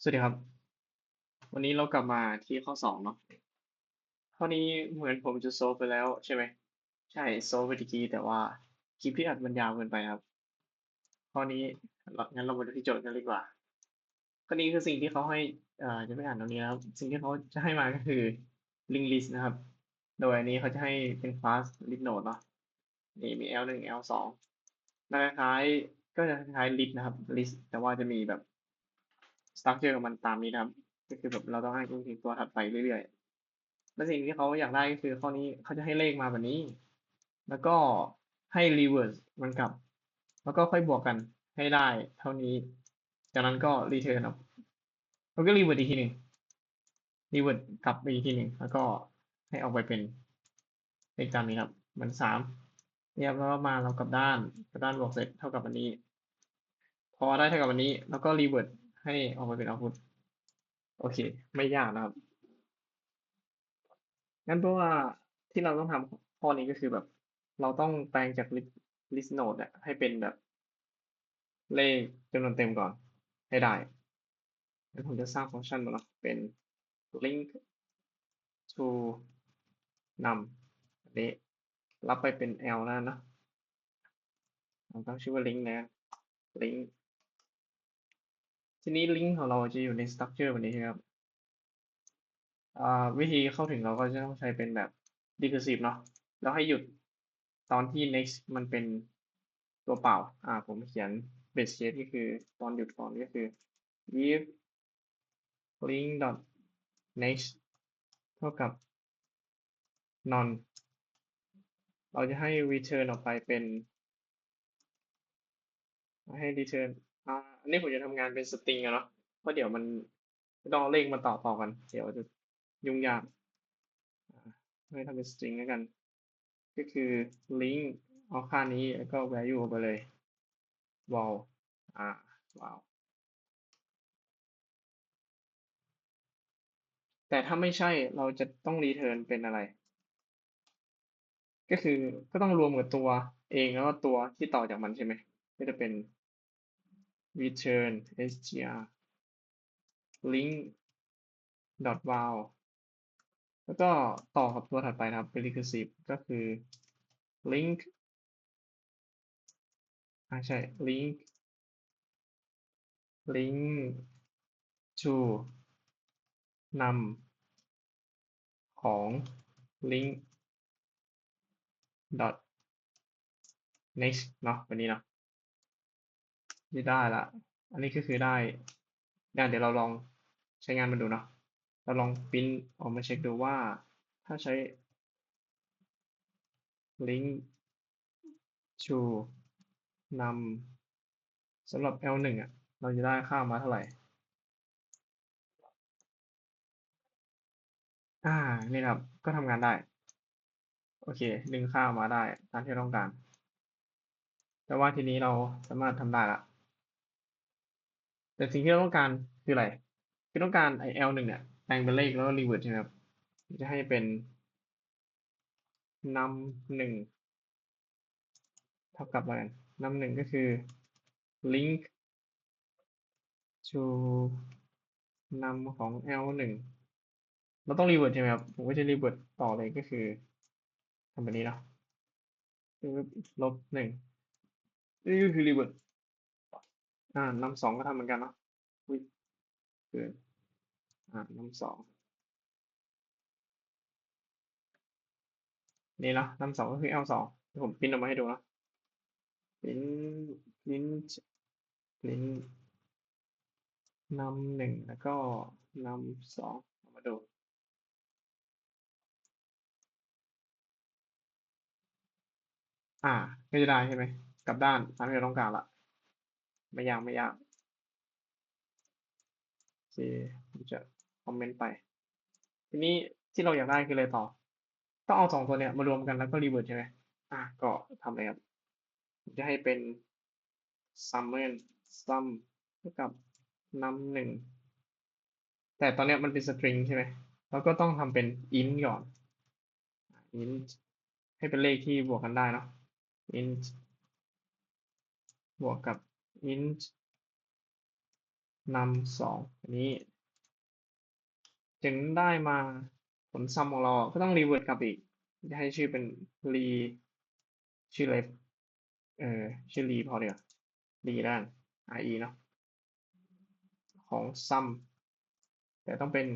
สวัสดีครับ วันนี้เรากลับมาที่ข้อสองเนาะข้อนี้เหมือนผมจะโซฟไปแล้วใช่ไหมใช่โซฟไปตะกี้แต่ว่าคลิปที่อัดมันยาวเกินไปครับ ข้อนี้งั้นเรามาดูที่โจทย์กันดีกว่าข้อนี้คือสิ่งที่เขาให้เอ่อจะไม่อ่านตรงนี้ครับสิ่งที่เขาจะให้มาก็คือ link list นะครับ โดยอันนี้เขาจะให้เป็นคลาส list node เนาะนี่มี L หนึ่ง L สองคล้ายก็จะคล้าย list นะครับ list แต่ว่าจะมีแบบ structure ขอมันตามนี้นะครับ ก็คือแบบเราต้องให้คุณถึงตัวถัดไปเรื่อยๆ และสิ่งที่เขาอยากได้ก็คือข้อนี้เขาจะให้เลขมาแบบนี้ แล้วก็ให้ reverse มันกลับ แล้วก็ค่อยบวกกันให้ได้เท่านี้ จากนั้นก็ return ครับแล้วก็ reverse อีกทีหนึ่ง reverse กลับไปอีกทีหนึ่งแล้วก็ให้ออกไปเป็นเลขตามนี้ครับเหมือนสามเนี่ยครับแล้วมาเรากลับด้านกลับด้านบวกเสร็จเท่ากับอันนี้ พอได้เท่ากับอันนี้ แล้วก็ reverse ให้ออกมาเป็น output โอเค ไม่ยากนะครับงั้นเพราะว่าที่เราต้องทำข้อนี้ก็คือแบบ เราต้องแปลงจาก list node อะให้เป็นแบบ เลขจำนวนเต็มก่อนให้ได้งั้นผมจะสร้างฟังก์ชันมาเนาะเป็น link to num อันนี้รับไปเป็น l แล้วนะเราตั้งชื่อว่า link นะ link ทีนี้ link ของเราจะอยู่ใน structure แบบนี้ใช่ไหมครับอ่าวิธีเข้าถึงเราก็จะต้องใช้เป็นแบบ recursive เนาะแล้วให้หยุดตอนที่ next มันเป็นตัวเปล่า อ่า ผมเขียน base case ก็คือตอนหยุดก่อนก็คือ if link dot next เท่ากับ none เราจะให้ return ออกไปเป็น ให้ return อ่าอันนี้ผมจะทำงานเป็น string อะเนาะเพราะเดี๋ยวมันต้องเอาเลขมาต่อต่อกัน เดี๋ยวจะยุ่งยากให้ทำเป็น string แล้วกัน ก็คือ link เอาค่านี้แล้วก็ value ออกไปเลย val อ่า wow แต่ถ้าไม่ใช่เราจะต้อง return เป็นอะไร ก็คือก็ต้องรวมกับตัวเองแล้วก็ตัวที่ต่อจากมันใช่ไหมก็จะเป็น return str link dot val แล้วก็ต่อกับตัวถัดไปนะครับเป็น recursive ก็คือ link อ่าใช่ link link to num ของ link dot next เนาะแบบนี้เนาะ ที่ได้ละ อันนี้ก็คือได้งั้นเดี๋ยวเราลองใช้งานมันดูเนาะ เราลองปริ้นออกมาเช็คดูว่า ถ้าใช้ link to num สำหรับ L1 อะ เราจะได้ค่ามาเท่าไหร่ อ่า นี่ครับ ก็ทำงานได้ โอเค ดึงค่ามาได้ตามที่ต้องการ แต่ว่าทีนี้เราสามารถทำได้ละ แต่สิ่งที่เราต้องการคืออะไรคือต้องการไอ L หนึ่งเนี่ยแปลงเป็นเลขแล้วก็ revert ใช่ไหมครับจะให้เป็น num หนึ่งเท่ากับอะไรกัน num หนึ่งก็คือ link to num ของ L หนึ่งเราต้อง revert ใช่ไหมครับผมก็จะ revert ต่อเลยก็คือทำแบบนี้เนาะลบหนึ่งนี่ก็คือ revert อ่านำสองก็ทำเหมือนกันเนาะอุ้ยเกินอ่านำสองนี่เนาะนำสองก็คือ L สองผมพิมพ์ออกมาให้ดูเนาะพิมพ์พิมพ์พิมพ์นำหนึ่งแล้วก็นำสองเอามาดูอ่าก็จะได้ใช่ไหมกลับด้านตามที่เราต้องการละ ไม่ยากไม่ยากโอเคผมจะคอมเมนต์ไป ทีนี้ที่เราอยากได้คืออะไรต่อ ต้องเอาสองตัวเนี้ยมารวมกันแล้วก็รีเวิร์สใช่ไหมอะก็ทำเลยครับจะให้เป็น summer sum เท่ากับนำหนึ่งแต่ตอนเนี้ยมันเป็น string ใช่ไหมเราก็ต้องทำเป็น int ก่อน int ให้เป็นเลขที่บวกกันได้เนาะ int บวกกับ int นำสองอันนี้จึงได้มาผลซัมของเราก็ต้องรีเวิร์สกลับอีกให้ชื่อเป็นรีชื่ออะไรเออชื่อรีพอเดียวรีด้าน re เนาะของซัมแต่ต้องเป็น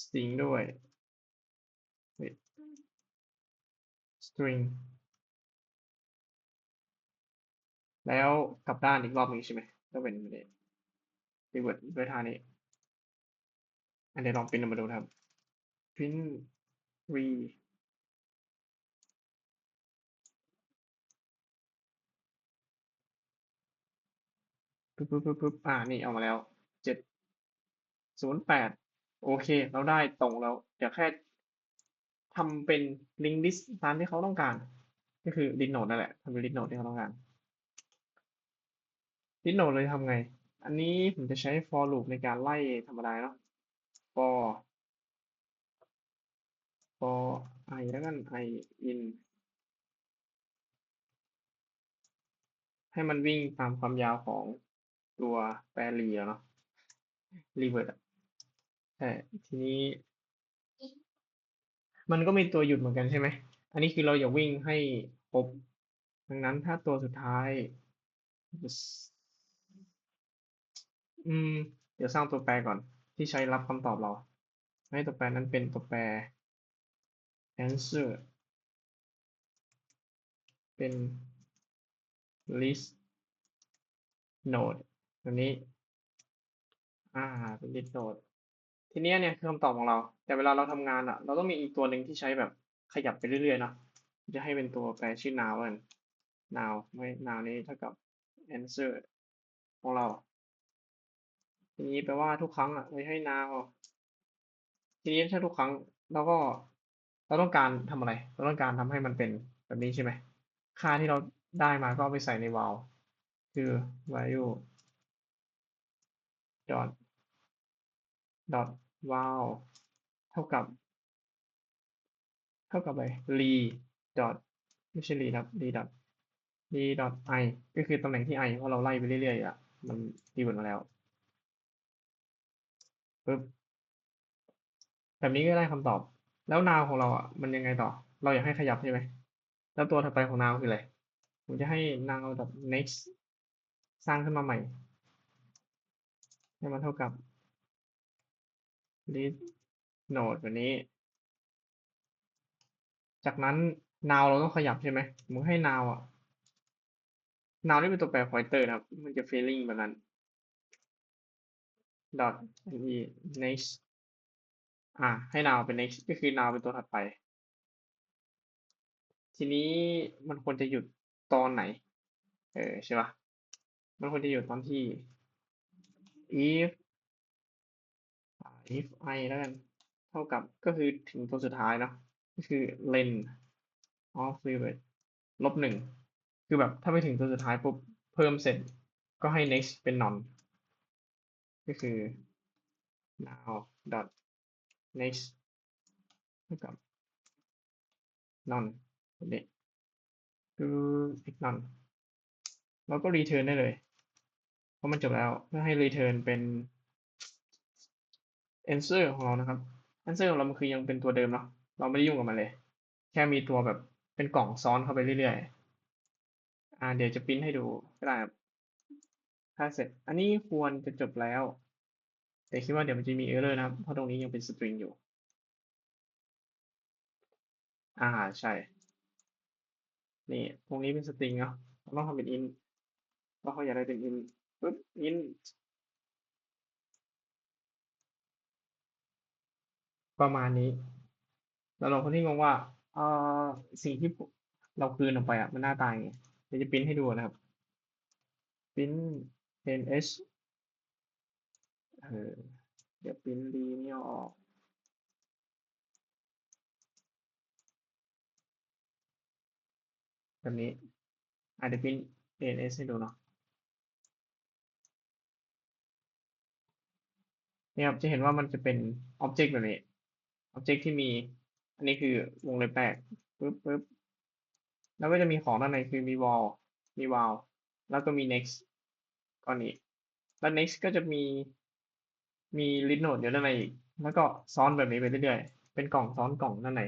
string ด้วย string แล้วกลับด้านอีกรอบนึงใช่ไหมก็เป็นรีเวิร์สด้วยท่านี้ อันเดี๋ยวลองปริ้นออกมาดูครับ print re ปึ๊บปึ๊บปึ๊บปึ๊บอ่า นี่ เอามาแล้วเจ็ดศูนย์แปดโอเค เราได้ตรงแล้ว เดี๋ยวแค่ทำเป็น link list ตามที่เขาต้องการ ก็คือ list node นั่นแหละทำเป็น list node ที่เขาต้องการ list node เลยทำไง อันนี้ผมจะใช้ for loop ในการไล่ธรรมดาเนาะ for for i แล้วกัน i in ให้มันวิ่งตามความยาวของตัวแปรรีเนาะ revert อะแต่ทีนี้ มันก็มีตัวหยุดเหมือนกันใช่ไหม อันนี้คือเราอย่าวิ่งให้ครบ ดังนั้นถ้าตัวสุดท้าย อืม เดี๋ยวสร้างตัวแปรก่อน ที่ใช้รับคำตอบเรา ให้ตัวแปรนั้นเป็นตัวแปร answer เป็น list node แบบนี้ อ่า เป็น list node ทีเนี้ยเนี่ยคือคำตอบของเรา แต่เวลาเราทำงานอะเราต้องมีอีกตัวหนึ่งที่ใช้แบบขยับไปเรื่อยๆเนาะจะให้เป็นตัวแปรชื่อ now กัน now ไม่ now นี้เท่ากับ answer ของเรา ทีนี้แปลว่าทุกครั้งอะเราให้ now ทีนี้ถ้าทุกครั้งเราก็เราต้องการทำอะไร เราต้องการทำให้มันเป็นแบบนี้ใช่ไหม ค่าที่เราได้มาก็ไปใส่ใน val คือ value dot dot val เท่ากับ เท่ากับอะไร re dot ไม่ใช่ re ครับ re dot re dot i ก็คือตำแหน่งที่ i เพราะเราไล่ไปเรื่อยๆอะ มันรีเวิร์สมาแล้ว ปึ๊บแบบนี้ก็ได้คำตอบ แล้ว now ของเราอะมันยังไงต่อ เราอยากให้ขยับใช่ไหมแล้วตัวถัดไปของ now คืออะไรผมจะให้ now dot next สร้างขึ้นมาใหม่ให้มันเท่ากับ list node แบบนี้ จากนั้น now เราต้องขยับใช่ไหมผมให้ now อะ now นี่เป็นตัวแปร pointer นะครับ มันจะ failing แบบนั้น dot next อ่าให้ now เป็น next ก็คือ now เป็นตัวถัดไป ทีนี้มันควรจะหยุดตอนไหน เออใช่ปะมันควรจะหยุดตอนที่ if if i แล้วกัน เท่ากับก็คือถึงตัวสุดท้ายเนาะก็คือ len of revert ลบหนึ่ง คือแบบถ้าไม่ถึงตัวสุดท้ายปุ๊บ เพิ่มเสร็จ ก็ให้ next เป็น non ก็คือ now dot next เท่ากับ non แบบนี้คืออีก non แล้วก็ return ได้เลย เพราะมันจบแล้วเพื่อให้ return เป็น answer ของเรานะครับ answer ของเรามันคือยังเป็นตัวเดิมเนาะเราไม่ได้ยุ่งกับมันเลย แค่มีตัวแบบเป็นกล่องซ้อนเข้าไปเรื่อยๆอ่าเดี๋ยวจะปริ้นให้ดูก็ได้ครับถ้าเสร็จ อันนี้ควรจะจบแล้ว แต่คิดว่าเดี๋ยวมันจะมี error นะครับ เพราะตรงนี้ยังเป็น string อยู่ อ่าใช่ นี่ตรงนี้เป็น string เนาะเราต้องทำเป็น int ว่าเขาอยากได้เป็น int ปึ๊บ int ประมาณนี้แล้วเราคนที่งงว่าเอ่อสิ่งที่เราคืนออกไปอะมันหน้าตายไงเดี๋ยวจะปริ้นให้ดูนะครับปริ้น ns เออ เดี๋ยวปริ้น d นี่ออก แบบนี้อาจจะปริ้น ns ให้ดูเนาะเนี่ยครับจะเห็นว่ามันจะเป็น object แบบนี้ object ที่มี อันนี้คือวงเล็บแรกปึ๊บปึ๊บแล้วก็จะมีของด้านในคือมี wall มี val แล้วก็มี next ก้อนนี้ แล้ว next ก็จะมี มี list node อยู่ด้านในอีก แล้วก็ซ้อนแบบนี้ไปเรื่อยๆ เป็นกล่องซ้อนกล่องด้านใน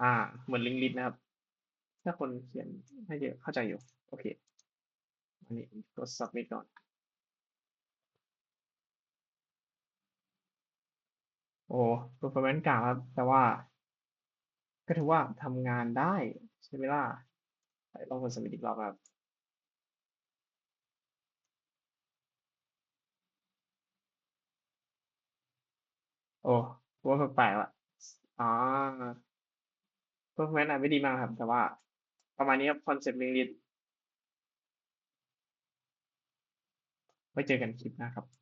อ่า เหมือน linked list นะครับ ถ้าคนเขียนให้เยอะเข้าใจอยู่ โอเค อันนี้กด submit ก่อน โอ้ performance กลางครับ แต่ว่า ก็ถือว่าทำงานได้ใช่ไหมล่ะลองกด submit อีกรอบครับ โอ้ว่าแปลกๆละอ๋อ performance อาจไม่ดีมากครับ แต่ว่า ประมาณนี้ครับ concept linked list ไว้เจอกันคลิปหน้าครับ